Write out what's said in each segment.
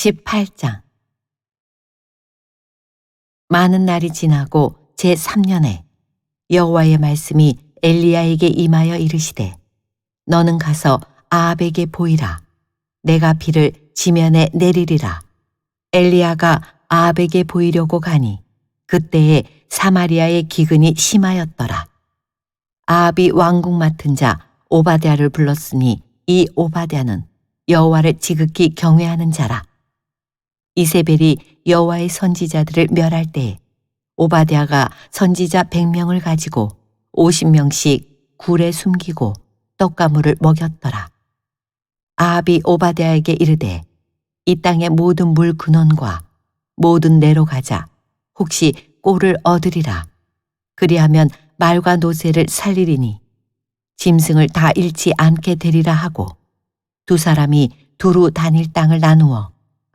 18장. 많은 날이 지나고 제3년에 여호와의 말씀이 엘리야에게 임하여 이르시되 너는 가서 아합에게 보이라. 내가 비를 지면에 내리리라. 엘리야가 아합에게 보이려고 가니 그때에 사마리아의 기근이 심하였더라. 아합이 왕궁 맡은 자 오바댜를 불렀으니 이 오바댜는 여호와를 지극히 경외하는 자라 이세벨이 여호와의 선지자들을 멸할 때에 오바댜가 선지자 100명을 가지고 50명씩 굴에 숨기고 떡가물을 먹였더라. 아합이 오바댜에게 이르되 이 땅의 모든 물 근원과 모든 내로 가자 혹시 꼴을 얻으리라. 그리하면 말과 노새를 살리리니 짐승을 다 잃지 않게 되리라 하고 두 사람이 두루 다닐 땅을 나누어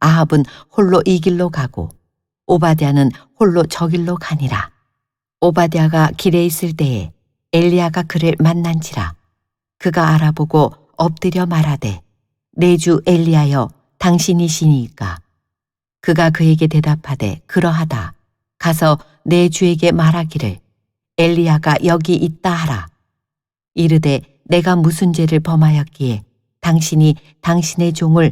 아합은 홀로 이 길로 가고 오바댜는 홀로 저 길로 가니라. 오바댜가 길에 있을 때에 엘리야가 그를 만난지라. 그가 알아보고 엎드려 말하되 내주 엘리야여 당신이시니까. 그가 그에게 대답하되 그러하다. 가서 내 주에게 말하기를 엘리야가 여기 있다 하라. 이르되 내가 무슨 죄를 범하였기에 당신이 당신의 종을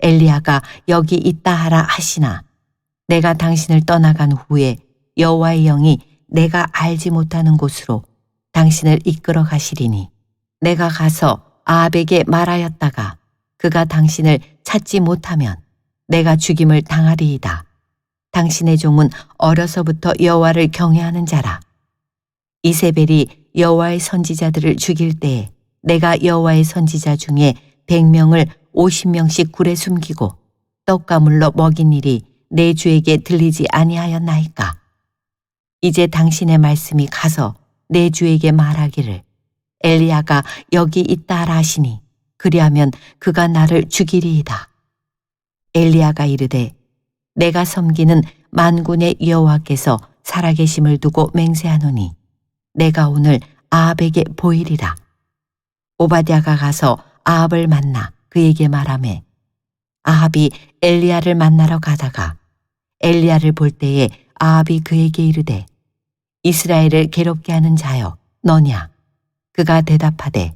엘리야가 여기 있다 하라 하시나 내가 당신을 떠나간 후에 여호와의 영이 내가 알지 못하는 곳으로 당신을 이끌어 가시리니 내가 가서 아합에게 말하였다가 그가 당신을 찾지 못하면 내가 죽임을 당하리이다. 당신의 종은 어려서부터 여호와를 경외하는 자라. 이세벨이 여호와의 선지자들을 죽일 때에 내가 여호와의 선지자 중에 100명을 50명씩 굴에 숨기고 떡과 물로 먹인 일이 내 주에게 들리지 아니하였나이까. 이제 당신의 말씀이 가서 내 주에게 말하기를 엘리야가 여기 있다 하라 하시니 그리하면 그가 나를 죽이리이다. 엘리야가 이르되 내가 섬기는 만군의 여호와께서 살아계심을 두고 맹세하노니 내가 오늘 아합에게 보이리라. 오바댜가 가서 아합을 만나 그에게 말하매 아합이 엘리야를 만나러 가다가 엘리야를 볼 때에 아합이 그에게 이르되 이스라엘을 괴롭게 하는 자여 너냐 그가 대답하되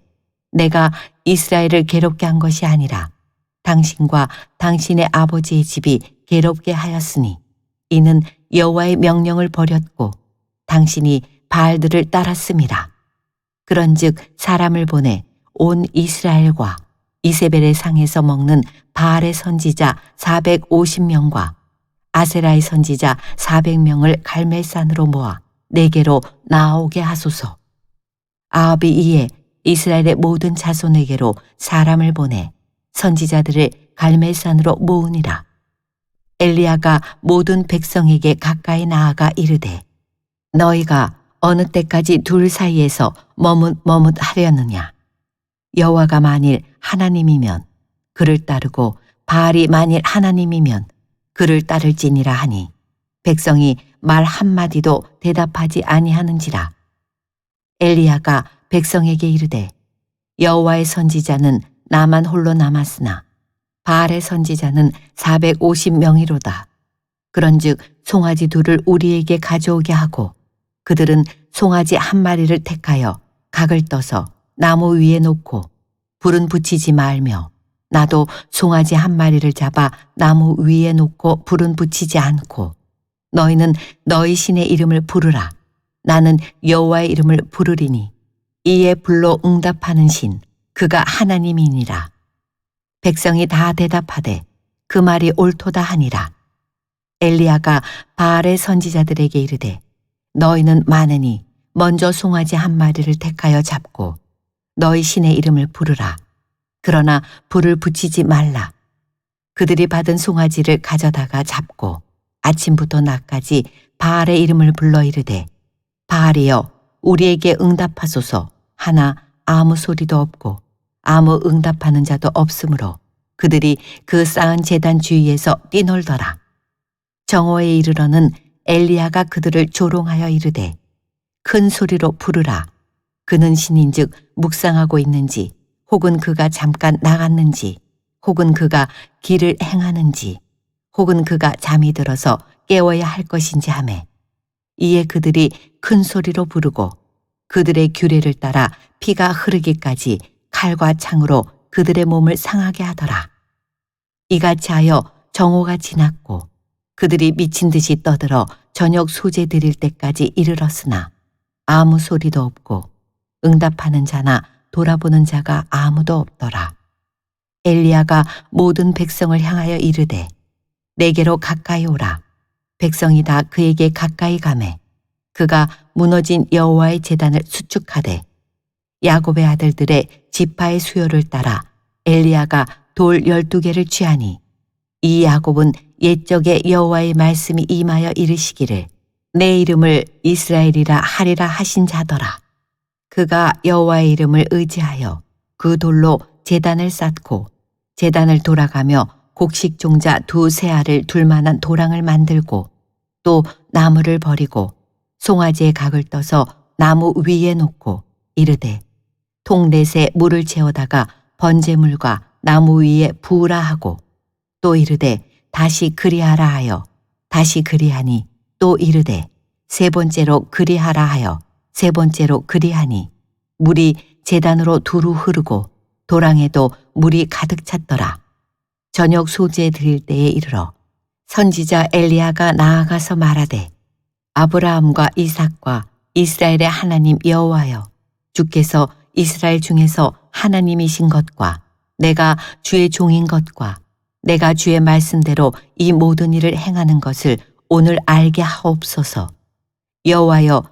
내가 이스라엘을 괴롭게 한 것이 아니라 당신과 당신의 아버지의 집이 괴롭게 하였으니 이는 여호와의 명령을 버렸고 당신이 바알들을 따랐습니다. 그런즉 사람을 보내 온 이스라엘과 이세벨의 상에서 먹는 바알의 선지자 450명과 아세라의 선지자 400명을 갈멜산으로 모아 내게로 나오게 하소서. 아합이 이에 이스라엘의 모든 자손에게로 사람을 보내 선지자들을 갈멜산으로 모으니라. 엘리야가 모든 백성에게 가까이 나아가 이르되 너희가 어느 때까지 둘 사이에서 머뭇머뭇 하려느냐. 여호와가 만일 하나님이면 그를 따르고 바알이 만일 하나님이면 그를 따를지니라 하니 백성이 말 한마디도 대답하지 아니하는지라. 엘리야가 백성에게 이르되 여호와의 선지자는 나만 홀로 남았으나 바알의 선지자는 450명이로다. 그런즉 송아지 둘을 우리에게 가져오게 하고 그들은 송아지 한 마리를 택하여 각을 떠서 나무 위에 놓고 불은 붙이지 말며 나도 송아지 한 마리를 잡아 나무 위에 놓고 불은 붙이지 않고 너희는 너희 신의 이름을 부르라. 나는 여호와의 이름을 부르리니 이에 불로 응답하는 신 그가 하나님이니라. 백성이 다 대답하되 그 말이 옳도다 하니라. 엘리야가 바알의 선지자들에게 이르되 너희는 많으니 먼저 송아지 한 마리를 택하여 잡고 너희 신의 이름을 부르라. 그러나 불을 붙이지 말라. 그들이 받은 송아지를 가져다가 잡고 아침부터 낮까지 바알의 이름을 불러 이르되 바알이여 우리에게 응답하소서 하나 아무 소리도 없고 아무 응답하는 자도 없으므로 그들이 그 쌓은 재단 주위에서 뛰놀더라. 정오에 이르러는 엘리야가 그들을 조롱하여 이르되 큰 소리로 부르라. 그는 신인즉 묵상하고 있는지 혹은 그가 잠깐 나갔는지 혹은 그가 길을 행하는지 혹은 그가 잠이 들어서 깨워야 할 것인지 하매 이에 그들이 큰 소리로 부르고 그들의 규례를 따라 피가 흐르기까지 칼과 창으로 그들의 몸을 상하게 하더라. 이같이 하여 정오가 지났고 그들이 미친 듯이 떠들어 저녁 소재 드릴 때까지 이르렀으나 아무 소리도 없고 응답하는 자나 돌아보는 자가 아무도 없더라. 엘리야가 모든 백성을 향하여 이르되 내게로 가까이 오라. 백성이 다 그에게 가까이 가매 그가 무너진 여호와의 제단을 수축하되 야곱의 아들들의 지파의 수요를 따라 엘리야가 돌 열두 개를 취하니 이 야곱은 옛적에 여호와의 말씀이 임하여 이르시기를 내 이름을 이스라엘이라 하리라 하신 자더라. 그가 여호와의 이름을 의지하여 그 돌로 제단을 쌓고 제단을 돌아가며 곡식 종자 두 세알을 둘 만한 도랑을 만들고 또 나무를 버리고 송아지의 각을 떠서 나무 위에 놓고 이르되 통넷에 물을 채워다가 번제물과 나무 위에 부으라 하고 또 이르되 다시 그리하라 하여 다시 그리하니 또 이르되 세 번째로 그리하라 하여 세 번째로 그리하니 물이 재단으로 두루 흐르고 도랑에도 물이 가득 찼더라. 저녁 소재 드릴 때에 이르러 선지자 엘리야가 나아가서 말하되 아브라함과 이삭과 이스라엘의 하나님 여호와여 주께서 이스라엘 중에서 하나님이신 것과 내가 주의 종인 것과 내가 주의 말씀대로 이 모든 일을 행하는 것을 오늘 알게 하옵소서. 여호와여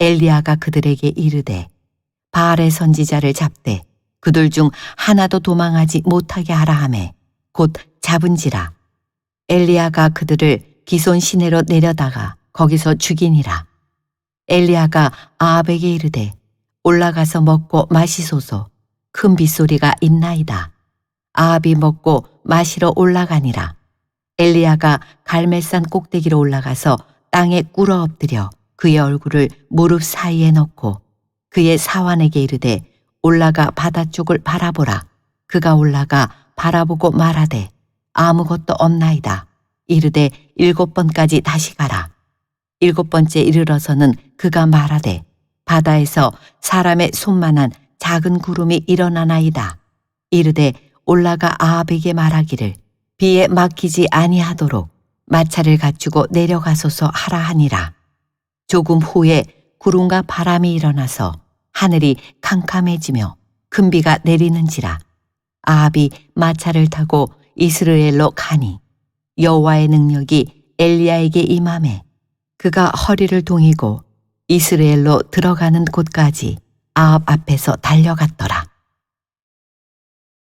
엘리야가 그들에게 이르되 바알의 선지자를 잡되 그들 중 하나도 도망하지 못하게 하라 하매 곧 잡은지라. 엘리야가 그들을 기손 시내로 내려다가 거기서 죽이니라. 엘리야가 아합에게 이르되 올라가서 먹고 마시소서. 큰 빗소리가 있나이다. 아합이 먹고 마시러 올라가니라. 엘리야가 갈멜산 꼭대기로 올라가서 땅에 꿇어 엎드려 그의 얼굴을 무릎 사이에 넣고 그의 사환에게 이르되 올라가 바다 쪽을 바라보라. 그가 올라가 바라보고 말하되 아무것도 없나이다. 이르되 일곱 번까지 다시 가라. 일곱 번째 이르러서는 그가 말하되 바다에서 사람의 손만한 작은 구름이 일어나나이다. 이르되 올라가 아합에게 말하기를 비에 막히지 아니하도록 마차를 갖추고 내려가소서 하라 하니라. 조금 후에 구름과 바람이 일어나서 하늘이 캄캄해지며 큰 비가 내리는지라 아합이 마차를 타고 이스라엘로 가니 여호와의 능력이 엘리야에게 임함에 그가 허리를 동이고 이스라엘로 들어가는 곳까지 아합 앞에서 달려갔더라.